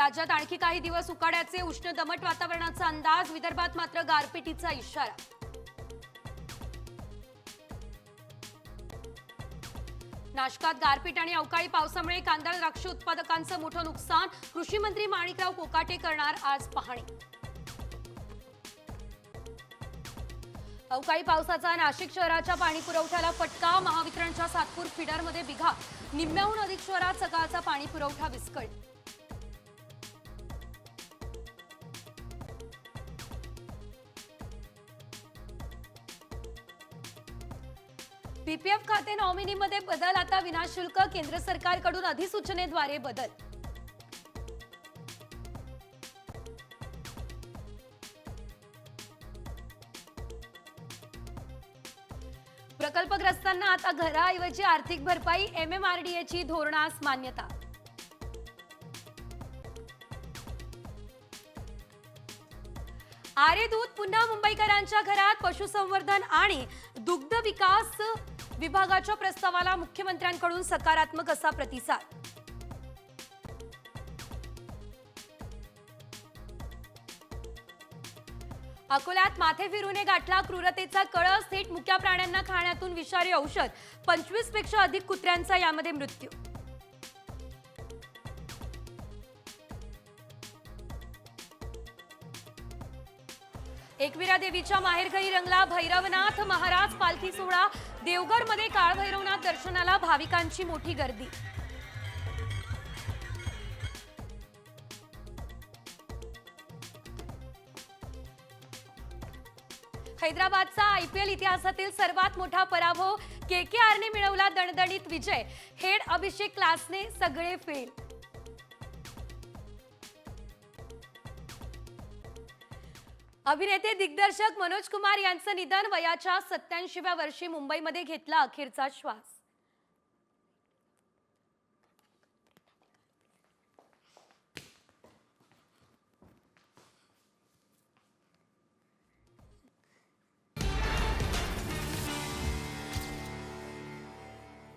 राज्यात आणखी काही दिवस उकाड्याचे उष्ण दमट वातावरणाचा अंदाज विदर्भात मात्र गारपिटीचा इशारा. नाशकात गारपीट आणि अवकाळी पावसामुळे कांदा द्राक्ष उत्पादकांचं मोठं नुकसान कृषी मंत्री माणिकराव कोकाटे करणार आज पाहणी. अवकाळी पावसाचा नाशिक शहराच्या पाणी पुरवठ्याला फटका महावितरणच्या सातपूर फिडरमध्ये बिघा निम्म्याहून अधिक शहरात सकाळचा पाणी पुरवठा विस्कळीत. पीपीएफ खाते नॉमिनीमध्ये बदल आता विनाशुल्क केंद्र सरकारकडून अधिसूचनेद्वारे बदल. प्रकल्पग्रस्तांना आता घराऐवजी आर्थिक भरपाई एमएमआरडीएची धोरणास मान्यता. आरे दूध पुन्हा मुंबईकरांच्या घरात पशुसंवर्धन आणि दुग्ध विकास विभागाच्या प्रस्तावाला मुख्यमंत्र्यांकडून सकारात्मक असा प्रतिसाद. अकोल्यात माथे फिरूने गाठला क्रूरतेचा कळस थेट मुक्या प्राण्यांना खाण्यातून विषारी औषध. पंचवीसपेक्षा अधिक कुत्र्यांचा यामध्ये मृत्यू. एकविरा देवीच्या माहेरघरी रंगला भैरवनाथ महाराज पालखी सोहळा. देवगडमध्ये काळ दर्शनाला भाविकांची मोठी गर्दी. हैदराबादचा आयपीएल इतिहासातील सर्वात मोठा पराभव. के के आरने मिळवला दणदणीत विजय. हेड अभिषेक क्लासने सगळे फेल अभिनेते दिग्दर्शक मनोज कुमार यांचं निधन वयाच्या सत्याऐंशीव्या वर्षी मुंबईमध्ये घेतला अखेरचा श्वास.